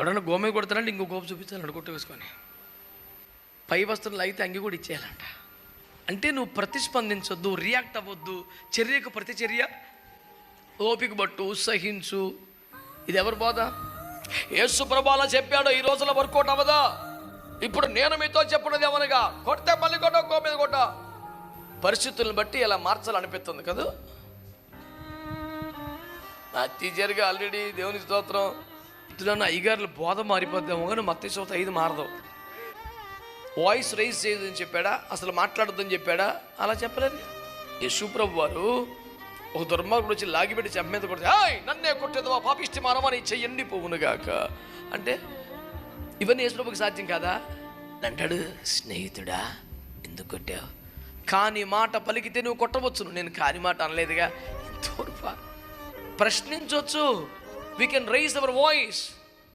ఎవడన్నా గోమే కొడతానంటే ఇంకో గోపు చూపించాలంట కొట్టు వేసుకొని. పై వస్తువులు అయితే అంగి కూడా ఇచ్చేయాలంట. అంటే నువ్వు ప్రతిస్పందించొద్దు రియాక్ట్ అవ్వద్దు. చర్యకు ప్రతిచర్య ఓపిక పట్టు సహించు. ఇది ఎవరు బోధ? యేసు ప్రభాల చెప్పాడు ఈ రోజుల వర్కౌట్ అవ్వదా? ఇప్పుడు నేను మీతో చెప్పినది ఏమనగా కొడితే మళ్ళీ కొట్ట గో మీద కొట్ట. పరిస్థితులను బట్టి ఇలా మార్చాలనిపిస్తుంది కదా? నా టీచర్గా ఆల్రెడీ దేవుని స్తోత్రం. చెప్తున్నాను అయ్యగారులు బోధ మారిపోద్దాము కానీ మత్తి చోత ఐదు మారదు. వాయిస్ రైజ్ చేయదని చెప్పాడా? అసలు మాట్లాడొద్దని చెప్పాడా? అలా చెప్పలేదు. యశుప్రభు వారు ఒక దుర్మార్గుడు వచ్చి లాగిపెట్టి చెంప మీద కొడితే హాయ్ నన్నే కొట్టేది పాపిష్టి మానవని చెయ్యండి పోవునుగాక అంటే ఇవన్నీ యేసుప్రభుకి సాధ్యం కాదా? అంటాడు స్నేహితుడా ఎందుకు కొట్టావు? కాని మాట పలికితే నువ్వు కొట్టవచ్చును. నేను కాని మాట అనలేదుగా. తోడుపా? ప్రశ్నించవచ్చు we can raise our voice